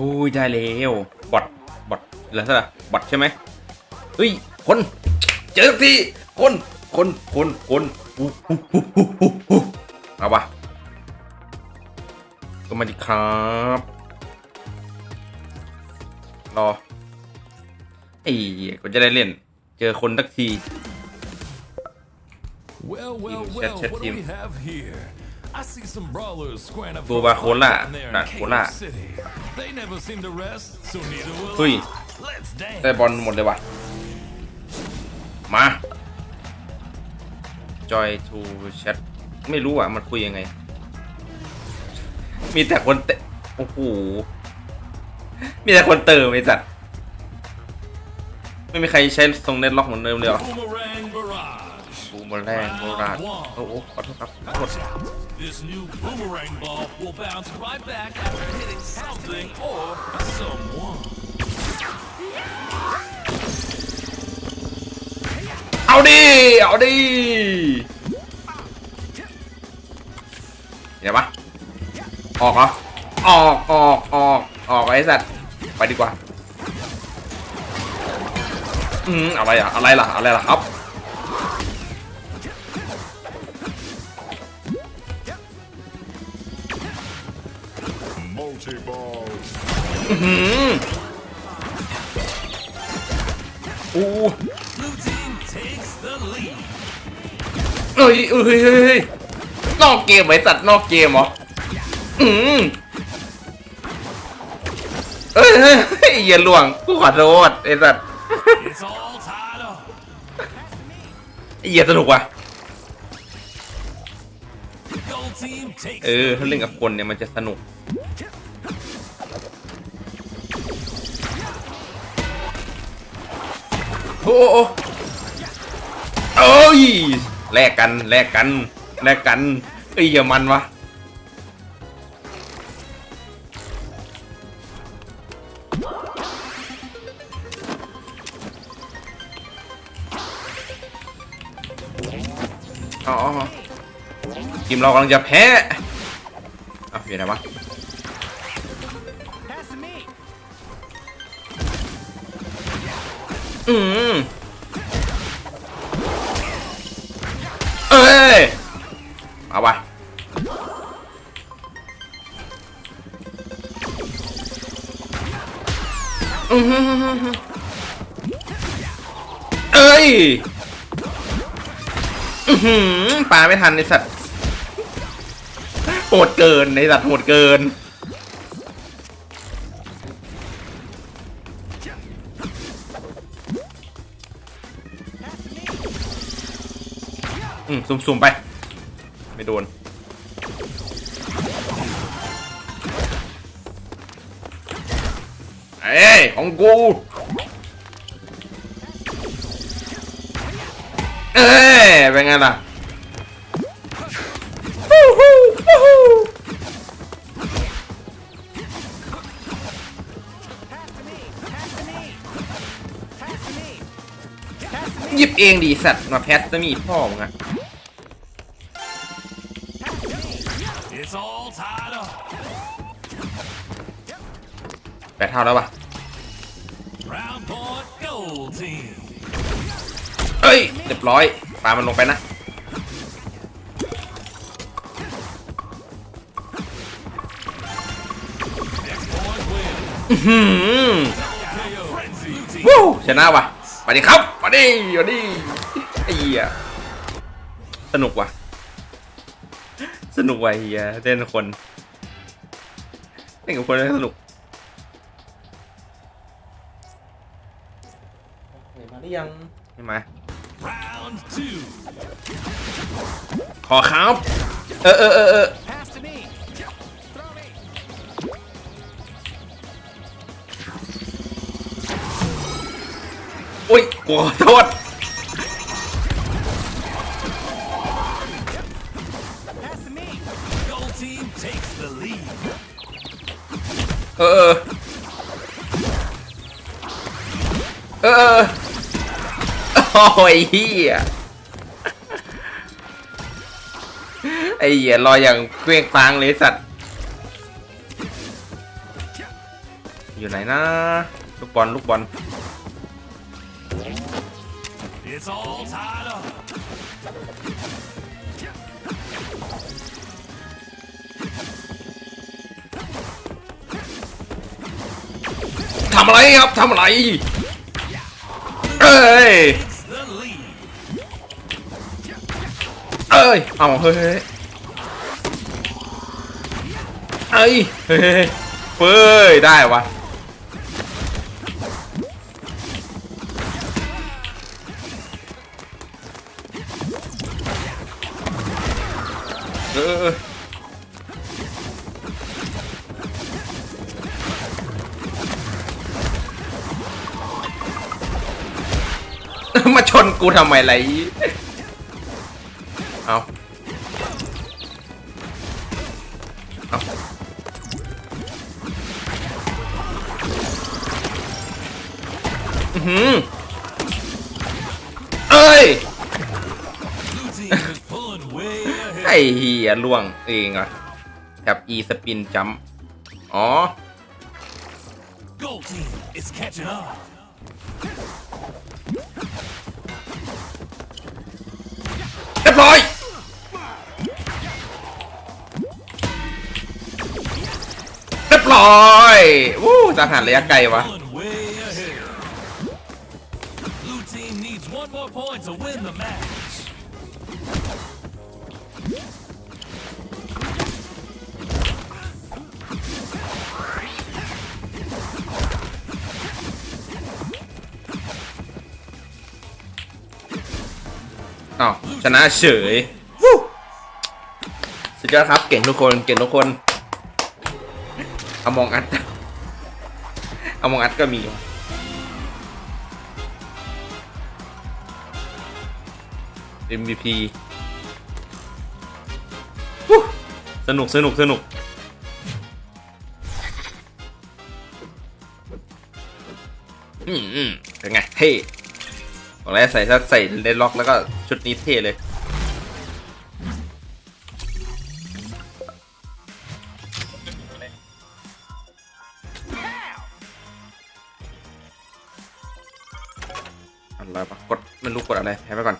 อ้ยได้แล้วบอทบอทอะไรซะล่ะบอทใช่ไหมเฮ้ยคนเจอสักทีคนคนคนคนอู้หูหูหูหูหูเอาวะก็มาดิครับรอไอ้เหี้ยก็จะได้เล่น เจอคนสักที Well, well, Team, well, chat, chat what team. do we have here? ตัวบาโคล่าดัดโคล่าเฮ้ยได้บอลหมดเลยวะมาจอยทูแชทไม่รู้อะ มันคุยยังไง มีแต่คนเตะโอ้โหมีแต่คนเติมไอ้สัตว์ไม่มีใครใช้ทรงเน็ตล็อกเหมือนเดิมเลยหรอ บูมแรงโบราณโอ้โหขอโทษครับขอโทษ This new boomerang ball will bounce right back after hitting something or someone. เอาดิ เอาดิเดี๋ยวปะออกเหรอ ออกออกออกออกไอ้สัตว์ ไปดีกว่า อืมอะไรอะอะไรล่ะ อะไรล่ะครับ อื้อหืออู้เอ้ยเอ้ยเฮ้ยเฮ้ยเฮ้ยนอกเกมไอ้สัตว์นอกเกมเหรออืมเอ้ยเฮ้ยเฮ้ยอย่าล่วงกูขอโทษไอ้สัตว์ไอ้เหี้ยสนุกว่ะ เออ ถ้าเล่นกับคนเนี่ยมันจะสนุก โอ้โอ้โอ้ยแลกกันแลกกันแลกกันเอ้ยอย่ามันวะอ๋อทีมเรากำลังจะแพ้อะอยู่ไหนวะ อืมเอ้ยเอาไปอือหือหือหือหือเอ้ยอือหือปาไม่ทันไอสัตว์โหดเกินไอสัตว์โหดเกิน อืมสุ่มๆไป ไม่โดน เอ้ย ของกู เอ้ย เป็นไงล่ะหยิบเองดีสัตว์มาแพสจะมีพ่อมึงอะ แปดเท่าแล้วปะ Round point, gold team. เอ้ยเรียบร้อยปามันลงไปนะ Next point win. หืม KO. Frenzy team. วู้ชนะว่ะมาดิครับมาดิมาดิไอ้เหี้ยสนุกว่ะ สนุกว่ะไอ้เหี้ยเล่นกับคนเล่นกับคนแล้วสนุก หรือยังใช่ไหมขอครับ เออเออเออออโอ้ยโอ้โทษเออ เออ โอ้ยเฮียไอ้เหี้ยรออย่างเคว้งคว้างเลยสัตว์ อยู่ไหนนะ ลูกบอลลูกบอลทำอะไรครับทำอะไร เอ้ย อ้ยเอาเฮ้ยเฮ้ยเอ้ยเฮ้ยเฮ้ยเฮ้ยได้วะเออมาชนกูทำไมไร หือเอ้ย ไอ้เหี้ยล่วงเองอะแทบ E สปินจัมอ๋อ เรียบร้อย เรียบร้อย วู้ทหารระยะไกลวะ อ้าวชนะเฉยวู้สุดยอดครับ เก่งทุกคนเก่งทุกคนเอามองอัดเอามองอัดก็มีว่ะ MVP วู้สนุกสนุกสนุกอืมอืมเป็นไงเท่บอกแล้วใส่ถ้าใส่เลนล็อกแล้วก็ ชุดนี้เท่เลย อะไรปะกดไม่รู้กดอะไรแพ้ไปก่อน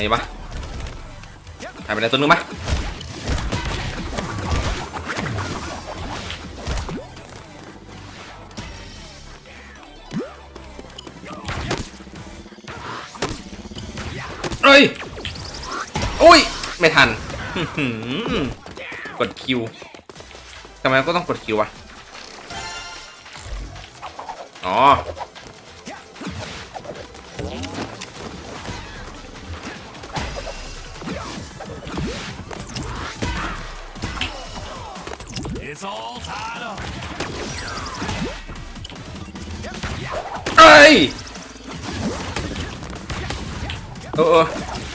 ไหนวะหายไปไหนตัวนึงมะเอ้ยอุ้ย ไม่ทัน กดคิวทำไมก็ต้องกดคิววะ อ๋อ It's all tied up. เอ้ยโอ้โอ้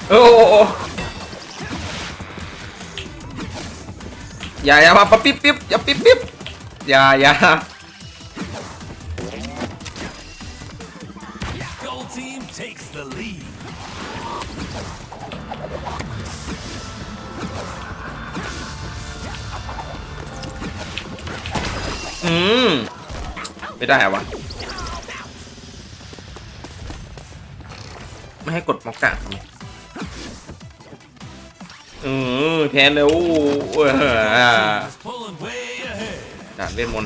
โอ้โอ้โอ้อย่าอย่ามาปั๊บปิ๊บปิ๊บอย่าปิ๊บปิ๊บอย่าอย่า มไม่ได้อะวะ ไม่ให้กดมอกกะทำไมอืมแพ้เร็วเออ Team is pulling way ahead. ด่านมน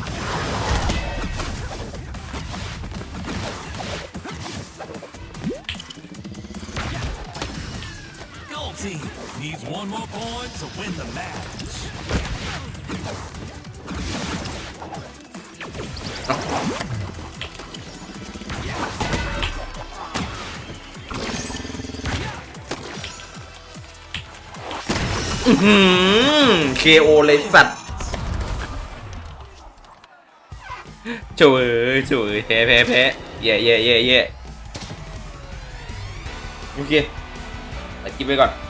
อืมเคโอเลยสัตว์เฉยเฉยแพ้แพ้แพ้เย่เย่เย่เย่โอเคไปกินไปก่อน